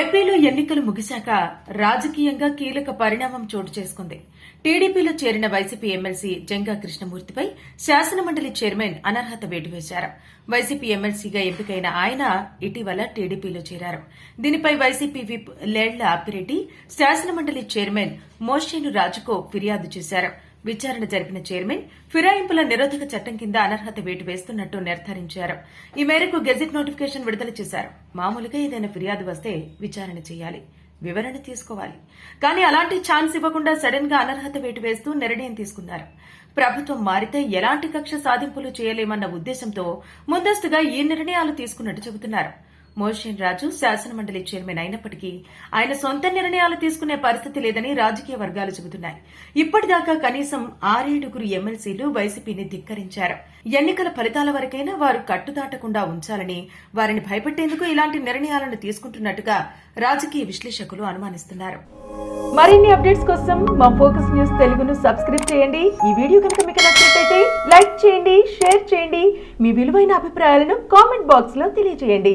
ఏపీలో ఎన్నికలు ముగిశాక రాజకీయంగా కీలక పరిణామం చోటు చేసుకుంది. టీడీపీలో చేరిన వైసీపీ ఎమ్మెల్సీ జంగా కృష్ణమూర్తిపై శాసనమండలి చైర్మన్ అనర్హత వేటు వేశారు. వైసీపీ ఎమ్మెల్సీగా ఎంపికైన ఆయన ఇటీవల టీడీపీలో చేరారు. దీనిపై వైసీపీ విప్ లేళ్ళ అప్పిరెడ్డి శాసనమండలి చైర్మన్ మోషేను రాజుకో ఫిర్యాదు చేశారు. విచారణ జరిపిన చైర్మన్ ఫిరాయింపుల నిరోధక చట్టం కింద అనర్హత వేటు వేస్తున్నట్టు నిర్ధారించారు. ఈ మేరకు గెజిట్ నోటిఫికేషన్ విడుదల చేశారు. మామూలుగా ఏదైనా ఫిర్యాదు వస్తే విచారణ చేయాలి. వివరణ తీసుకోవాలి. కానీ అలాంటి ఛాన్స్ ఇవ్వకుండా సడన్గా అనర్హత వేటు వేస్తూ నిర్ణయం తీసుకున్నారు. ప్రభుత్వం మారితే ఎలాంటి కక్ష సాధింపులు చేయలేమన్న ఉద్దేశంతో ముందస్తుగా ఈ నిర్ణయాలు తీసుకున్నట్టు చెబుతున్నారు. మోషన్ రాజు శాసనమండలి చైర్మన్ అయినప్పటికీ ఆయన సొంత నిర్ణయాలు తీసుకునే పరిస్థితి లేదని రాజకీయ వర్గాలు చెబుతున్నాయి. ఇప్పటిదాకా కనీసం ఆరేడుగురు ఎమ్మెల్సీలు వైసీపీని ధిక్కరించారు. ఎన్నికల ఫలితాల వరకైనా వారు కట్టుదాటకుండా ఉంచాలని వారిని భయపెట్టేందుకు ఇలాంటి నిర్ణయాలను తీసుకుంటున్నట్టుగా రాజకీయ విశ్లేషకులు అనుమానిస్తున్నారు. మరిన్ని అప్డేట్స్ కోసం మా ఫోకస్ న్యూస్ తెలుగును సబ్స్క్రైబ్ చేయండి. ఈ వీడియో కనుక మీకు నచ్చినట్లయితే లైక్ చేయండి షేర్ చేయండి. మీ విలువైన అభిప్రాయాలను కామెంట్ బాక్స్లో తెలియజేయండి.